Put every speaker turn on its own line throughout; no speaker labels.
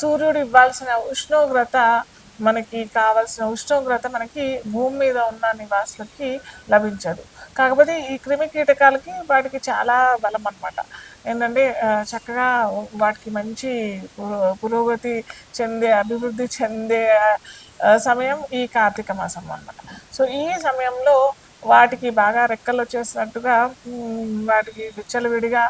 సూర్యుడు ఇవ్వాల్సిన ఉష్ణోగ్రత మనకి కావాల్సిన ఉష్ణోగ్రత మనకి భూమి మీద ఉన్న నివాసులకి లభించదు. కాకపోతే ఈ క్రిమి కీటకాలకి వాటికి చాలా బలం అన్నమాట. ఏంటంటే చక్కగా వాటికి మంచి పురోగతి చెందే అభివృద్ధి చెందే సమయం ఈ కార్తీక మాసం అన్నమాట. సో ఈ సమయంలో వాటికి బాగా రెక్కలు వచ్చేసినట్టుగా వాటికి విచ్చలవిడిగా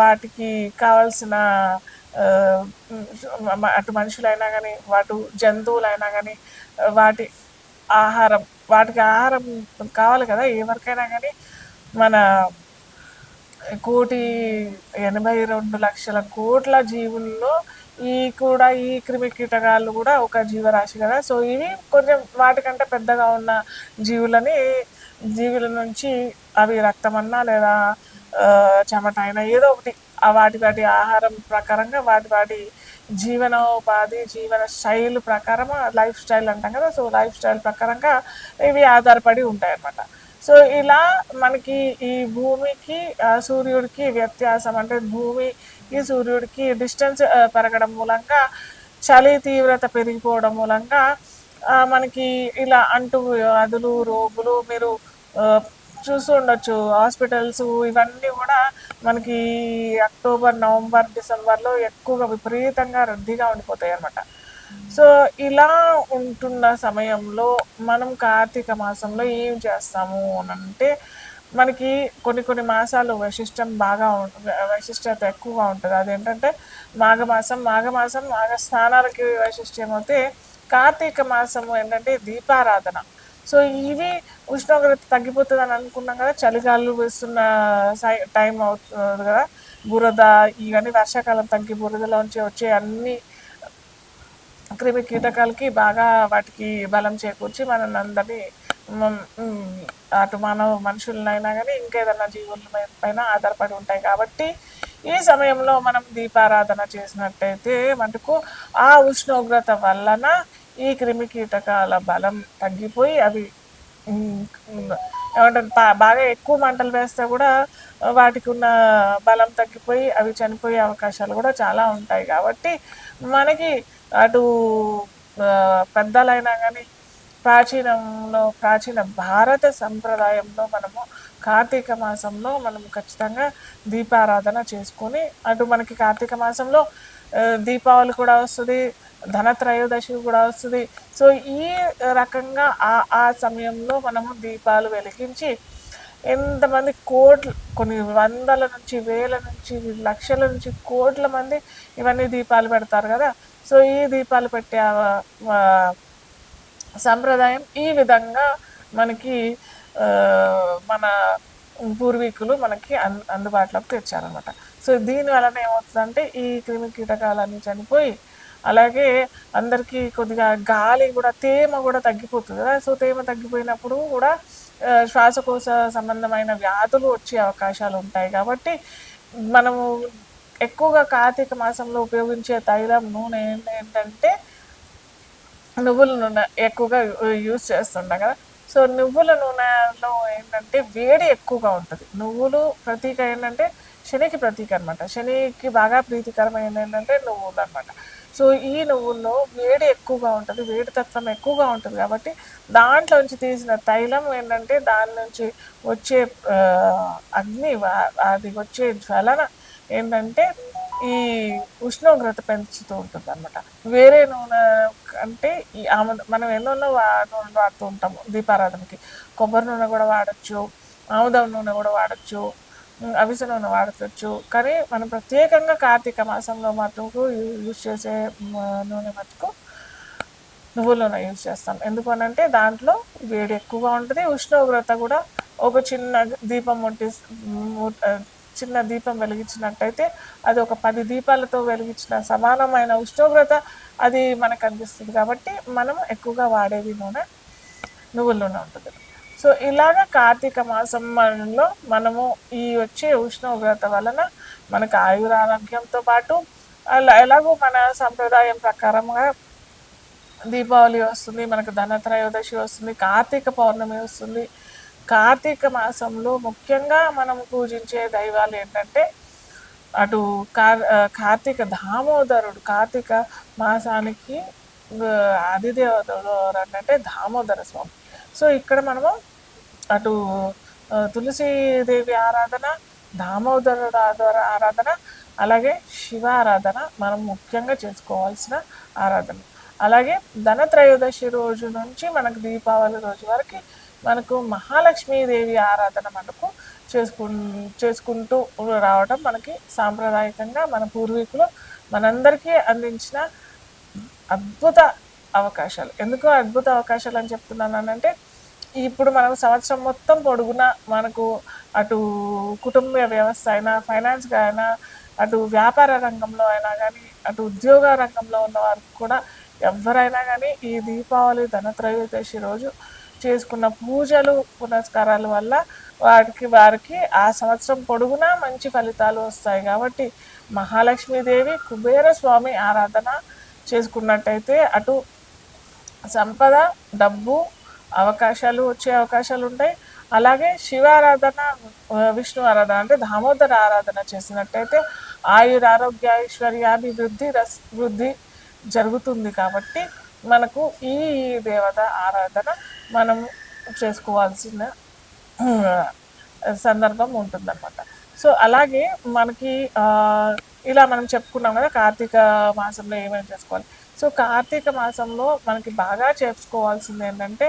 వాటికి కావాల్సిన అటు మనుషులైనా కానీ వాటు జంతువులైనా కానీ వాటి ఆహారం వాటికి ఆహారం కావాలి కదా ఎవరికైనా కానీ మన కోటి ఎనభై రెండు లక్షల కోట్ల జీవుల్లో ఈ కూడా ఈ క్రిమి కీటకాలు కూడా ఒక జీవరాశి కదా. సో ఇవి కొంచెం వాటికంటే పెద్దగా ఉన్న జీవులని జీవుల నుంచి అవి రక్తమన్నా లేదా చెమట అయినా ఏదో ఒకటి. ఆ వాటి వాటి ఆహారం ప్రకారంగా వాటి వాటి జీవనోపాధి జీవన శైలి ప్రకారం లైఫ్ స్టైల్ అంటాం కదా. సో లైఫ్ స్టైల్ ప్రకారంగా ఇవి ఆధారపడి ఉంటాయి అన్నమాట సో ఇలా మనకి ఈ భూమికి సూర్యుడికి వ్యత్యాసం అంటే భూమికి సూర్యుడికి డిస్టెన్స్ పెరగడం మూలంగా చలి తీవ్రత పెరిగిపోవడం మూలంగా మనకి ఇలా అంటు వ్యాధులు రోగులు మీరు చూస్తూ ఉండొచ్చు. హాస్పిటల్స్ ఇవన్నీ కూడా మనకి అక్టోబర్ నవంబర్ డిసెంబర్లో ఎక్కువగా విపరీతంగా రద్దీగా ఉండిపోతాయి అన్నమాట. సో ఇలా ఉంటున్న సమయంలో మనం కార్తీక మాసంలో ఏం చేస్తాము అని అంటే మనకి కొన్ని కొన్ని మాసాలు వైశిష్టం బాగా ఉం- వైశిష్టత ఎక్కువగా ఉంటుంది. అదేంటంటే మాఘమాసం మాఘమాసం మాఘ స్నానాలకి వైశిష్ట్యం అయితే కార్తీక మాసం ఏంటంటే దీపారాధన. సో ఇవి ఉష్ణోగ్రత తగ్గిపోతుంది అని అనుకున్నాం కదా చలిగాలు వేస్తున్న సై- టైం అవుతుంది కదా. బురద ఇవన్నీ వర్షాకాలం తగ్గి బురదలోంచి వచ్చే అన్ని క్రిమి కీటకాలకి బాగా వాటికి బలం చేకూర్చి మనం అందరినీ అటు మానవ మనుషులనైనా కానీ ఇంకేదైనా జీవుల పైన ఆధారపడి ఉంటాయి. కాబట్టి ఈ సమయంలో మనం దీపారాధన చేసినట్టయితే మటుకు ఆ ఉష్ణోగ్రత వలన ఈ క్రిమి కీటకాల బలం తగ్గిపోయి అవి ఏమంటారు బాగా ఎక్కువ మంటలు వేస్తే కూడా వాటికి ఉన్న బలం తగ్గిపోయి అవి చనిపోయే అవకాశాలు కూడా చాలా ఉంటాయి. కాబట్టి మనకి అటు పెద్దలైనా కానీ ప్రాచీనంలో ప్రాచీన భారత సంప్రదాయంలో మనము కార్తీక మాసంలో మనం ఖచ్చితంగా దీపారాధన చేసుకొని అటు మనకి కార్తీక మాసంలో దీపావళి కూడా వస్తుంది. ధనత్రయోదశి కూడా వస్తుంది. సో ఈ రకంగా ఆ ఆ సమయంలో మనము దీపాలు వెలిగించి ఎంతమంది కోట్లు కొన్ని వందల నుంచి వేల నుంచి లక్షల నుంచి కోట్ల మంది ఇవన్నీ దీపాలు పెడతారు కదా. సో ఈ దీపాలు పెట్టే ఆ- సంప్రదాయం ఈ విధంగా మనకి మన పూర్వీకులు మనకి అన్ అందుబాటులోకి తెచ్చారనమాట సో దీని వలన ఏమవుతుందంటే ఈ క్రిమి కీటకాలన్నీ చనిపోయి అలాగే అందరికీ కొద్దిగా గాలి కూడా తేమ కూడా తగ్గిపోతుంది కదా. సో తేమ తగ్గిపోయినప్పుడు కూడా శ్వాసకోశ సంబంధమైన వ్యాధులు వచ్చే అవకాశాలు ఉంటాయి. కాబట్టి మనము ఎక్కువగా కార్తీక మాసంలో ఉపయోగించే తైలం నూనె ఏంటంటే నువ్వుల నూనె ఎక్కువగా యూజ్ చేస్తుంటాం కదా. సో నువ్వుల నూనెలో ఏంటంటే వేడి ఎక్కువగా ఉంటుంది. నువ్వులు ప్రతీక ఏంటంటే శనికి ప్రతీక అనమాట శనికి బాగా ప్రీతికరమైనది ఏంటంటే నువ్వులు అనమాట సో ఈ నువ్వుల్లో వేడి ఎక్కువగా ఉంటుంది వేడి తత్వం ఎక్కువగా ఉంటుంది కాబట్టి దాంట్లోంచి తీసిన తైలం ఏంటంటే దాని నుంచి వచ్చే అగ్ని వా- అది వచ్చే జ్వలన ఏంటంటే ఈ ఉష్ణోగ్రత పెంచుతూ ఉంటుంది అనమాట వేరే నూనె అంటే ఈ మనం ఎన్నెన్నో వా వాడుతూ ఉంటాము దీపారాధనకి. కొబ్బరి నూనె కూడా వాడచ్చు ఆముదం నూనె కూడా వాడచ్చు. ఉమ్, అవిసె నూనె కానీ మనం ప్రత్యేకంగా కార్తీక మాసంలో మటుకు యూజ్ చేసే నూనె మటుకు నువ్వుల నూనె యూజ్ చేస్తాం. ఎందుకనంటే దాంట్లో వేడి ఎక్కువగా ఉంటుంది ఉష్ణోగ్రత కూడా ఒక చిన్న దీపం ముట్టి చిన్న దీపం వెలిగించినట్టయితే అది ఒక పది దీపాలతో వెలిగించిన సమానమైన ఉష్ణోగ్రత అది మనకు అనిపిస్తుంది కాబట్టి మనం ఎక్కువగా వాడేది నూనె నువ్వుల నూనె ఉంటుంది. సో ఇలాగ కార్తీక మాసంలో మనము ఈ వచ్చే ఉష్ణోగ్రత వలన మనకు ఆయురారోగ్యంతో పాటు అలా ఎలాగో మన సంప్రదాయం ప్రకారంగా దీపావళి వస్తుంది మనకు ధనత్రయోదశి వస్తుంది కార్తీక పౌర్ణమి వస్తుంది. కార్తీక మాసంలో ముఖ్యంగా మనం పూజించే దైవాలు ఏంటంటే అటు కార్ కార్తీక దామోదరుడు కార్తీక మాసానికి ఆ, అంటే దామోదర స్వామి. సో ఇక్కడ మనము అటు తులసీదేవి ఆరాధన దామోదరుడు ఆధార ఆరాధన అలాగే శివ ఆరాధన మనం ముఖ్యంగా చేసుకోవాల్సిన ఆరాధన. అలాగే ధనత్రయోదశి రోజు నుంచి మనకు దీపావళి రోజు వరకు మనకు మహాలక్ష్మీదేవి ఆరాధన మనకు చేసుకు చేసుకుంటూ రావడం మనకి సాంప్రదాయకంగా మన పూర్వీకులు మనందరికీ అందించిన అద్భుత అవకాశాలు. ఎందుకు అద్భుత అవకాశాలు అని చెప్తున్నానంటే ఇప్పుడు మనం సంవత్సరం మొత్తం పొడుగునా మనకు అటు కుటుంబ వ్యవస్థ అయినా ఫైనాన్స్గా అయినా అటు వ్యాపార రంగంలో అయినా కానీ అటు ఉద్యోగ రంగంలో ఉన్న వారికి కూడా ఎవరైనా కానీ ఈ దీపావళి ధనత్రయోదశి రోజు చేసుకున్న పూజలు పునస్కారాల వల్ల వారికి వారికి ఆ సంవత్సరం పొడుగునా మంచి ఫలితాలు వస్తాయి. కాబట్టి మహాలక్ష్మీదేవి కుబేర స్వామి ఆరాధన చేసుకున్నట్టయితే అటు సంపద డబ్బు అవకాశాలు వచ్చే అవకాశాలు ఉంటాయి. అలాగే శివ ఆరాధన విష్ణు ఆరాధన అంటే దామోదర ఆరాధన చేసినట్టయితే ఆయుర ఆరోగ్య ఐశ్వర్యాభివృద్ధి రస్ వృద్ధి జరుగుతుంది కాబట్టి మనకు ఈ దేవత ఆరాధన మనం చేసుకోవాల్సిన సందర్భం సందర్భం ఉంటుందన్నమాట. సో అలాగే మనకి ఇలా మనం చెప్పుకున్నాం కదా కార్తీక మాసంలో ఏమేమి చేసుకోవాలి. సో కార్తీక మాసంలో మనకి బాగా చేసుకోవాల్సింది ఏంటంటే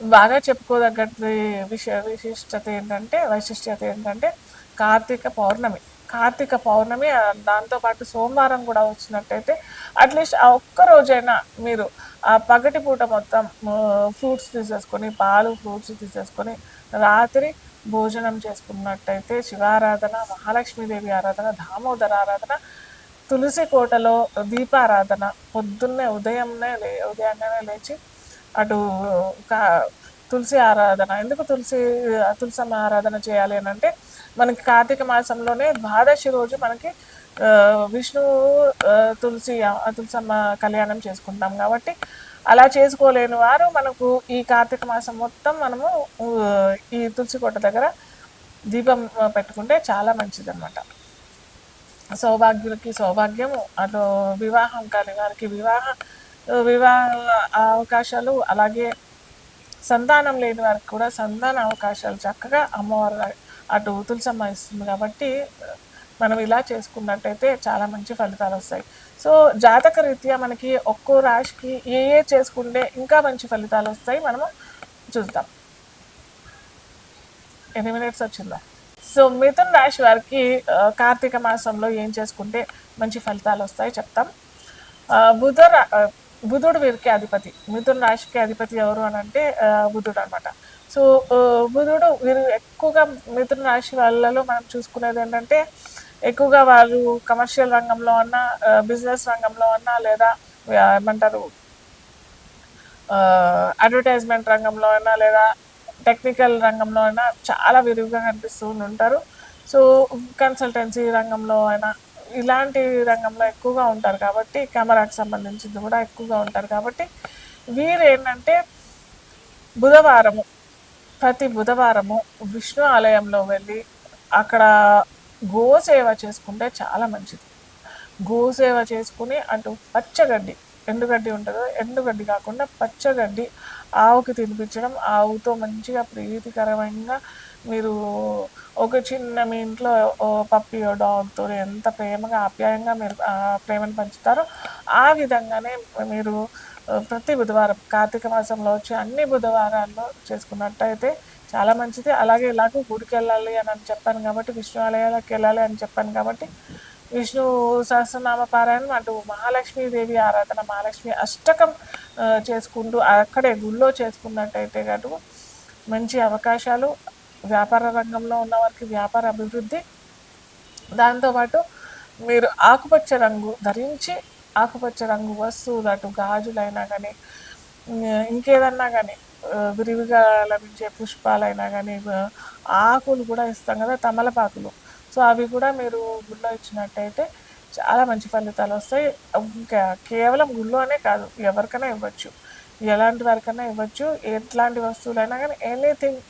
బాగా చెప్పుకోదగ్గది విశ విశిష్టత ఏంటంటే వైశిష్ట్యత ఏంటంటే కార్తీక పౌర్ణమి. కార్తీక పౌర్ణమి దాంతోపాటు సోమవారం కూడా వచ్చినట్టయితే అట్లీస్ట్ ఆ ఒక్క రోజైనా మీరు ఆ పగటి పూట మొత్తం ఫ్రూట్స్ తీసేసుకొని పాలు ఫ్రూట్స్ తీసేసుకొని రాత్రి భోజనం చేసుకున్నట్టయితే శివారాధన మహాలక్ష్మీదేవి ఆరాధన దామోదర ఆరాధన తులసి కోటలో దీపారాధన పొద్దున్నే ఉదయంనే లే ఉదయాన్నే లేచి అటు కా తులసి ఆరాధన. ఎందుకు తులసి తులసమ్మ ఆరాధన చేయాలి అని అంటే మనకి కార్తీక మాసంలోనే ద్వాదశి రోజు మనకి విష్ణువు తులసి తులసమ్మ కళ్యాణం చేసుకుంటాం కాబట్టి అలా చేసుకోలేని వారు మనకు ఈ కార్తీక మాసం మొత్తం మనము ఈ తులసి కోట దగ్గర దీపం పెట్టుకుంటే చాలా మంచిదన్నమాట. సౌభాగ్యులకి సౌభాగ్యము అటు వివాహం కాని వారికి వివాహ వివాహ అవకాశాలు అలాగే సంతానం లేని వారికి కూడా సంతాన అవకాశాలు చక్కగా అమ్మవారు అటు తులసమ్మ ఇస్తుంది కాబట్టి మనం ఇలా చేసుకున్నట్టయితే చాలా మంచి ఫలితాలు వస్తాయి. సో జాతక రీత్యా మనకి ఒక్కో రాశికి ఏ ఏ చేసుకుంటే ఇంకా మంచి ఫలితాలు వస్తాయి మనము చూద్దాం. ఎన్ని మినిట్స్ వచ్చిందా? సో మిథున్ రాశి వారికి కార్తీక మాసంలో ఏం చేసుకుంటే మంచి ఫలితాలు వస్తాయి చెప్తాం. బుధ బుధుడు వీరికి అధిపతి. మిథున రాశికి అధిపతి ఎవరు అని అంటే బుధుడు అనమాట సో బుధుడు వీరు ఎక్కువగా మిథున రాశి వాళ్ళలో మనం చూసుకునేది ఏంటంటే ఎక్కువగా వాళ్ళు కమర్షియల్ రంగంలో అన్నా బిజినెస్ రంగంలో అన్నా లేదా ఏమంటారు అడ్వర్టైజ్మెంట్ రంగంలో అయినా లేదా టెక్నికల్ రంగంలో అయినా చాలా విరివిగా కనిపిస్తూ ఉంటారు. సో కన్సల్టెన్సీ రంగంలో అయినా ఇలాంటి రంగంలో ఎక్కువగా ఉంటారు కాబట్టి కెమెరాకి సంబంధించింది కూడా ఎక్కువగా ఉంటారు కాబట్టి వీరు ఏంటంటే బుధవారము ప్రతి బుధవారము విష్ణు ఆలయంలో వెళ్ళి అక్కడ గోసేవ చేసుకుంటే చాలా మంచిది. గోసేవ చేసుకుని అటు పచ్చగడ్డి ఎండుగడ్డి ఉంటుందో ఎండుగడ్డి కాకుండా పచ్చగడ్డి ఆవుకి తినిపించడం ఆవుతో మంచిగా ప్రీతికరమైన మీరు ఒక చిన్న మీ ఇంట్లో ఓ పప్పియో డాగ్తో ఎంత ప్రేమగా ఆప్యాయంగా మీరు ఆ ప్రేమను పంచుతారో ఆ విధంగానే మీరు ప్రతి బుధవారం కార్తీక మాసంలో వచ్చే అన్ని బుధవారాల్లో చేసుకున్నట్టయితే చాలా మంచిది. అలాగే ఇలాగ గుడికి వెళ్ళాలి అని అని చెప్పాను కాబట్టి విష్ణు ఆలయాలకు వెళ్ళాలి అని చెప్పాను కాబట్టి విష్ణు సహస్రనామ పారాయణం అటు మహాలక్ష్మీదేవి ఆరాధన మహాలక్ష్మి అష్టకం చేసుకుంటూ అక్కడే గుళ్ళో చేసుకున్నట్టయితే గటు మంచి అవకాశాలు వ్యాపార రంగంలో ఉన్న వారికి వ్యాపార అభివృద్ధి దాంతోపాటు మీరు ఆకుపచ్చ రంగు ధరించి ఆకుపచ్చ రంగు వస్తువులు అటు గాజులైనా కానీ ఇంకేదన్నా కానీ విరివిగా లభించే పుష్పాలైనా కానీ ఆకులు కూడా ఇస్తాం కదా తమలపాకులు. సో అవి కూడా మీరు గుళ్ళో ఇచ్చినట్టయితే చాలా మంచి ఫలితాలు వస్తాయి. ఇంకా కేవలం గుళ్ళోనే కాదు ఎవరికైనా ఇవ్వచ్చు. ఎలాంటి వారికైనా ఇవ్వచ్చు. ఎట్లాంటి వస్తువులైనా కానీ ఎనీథింగ్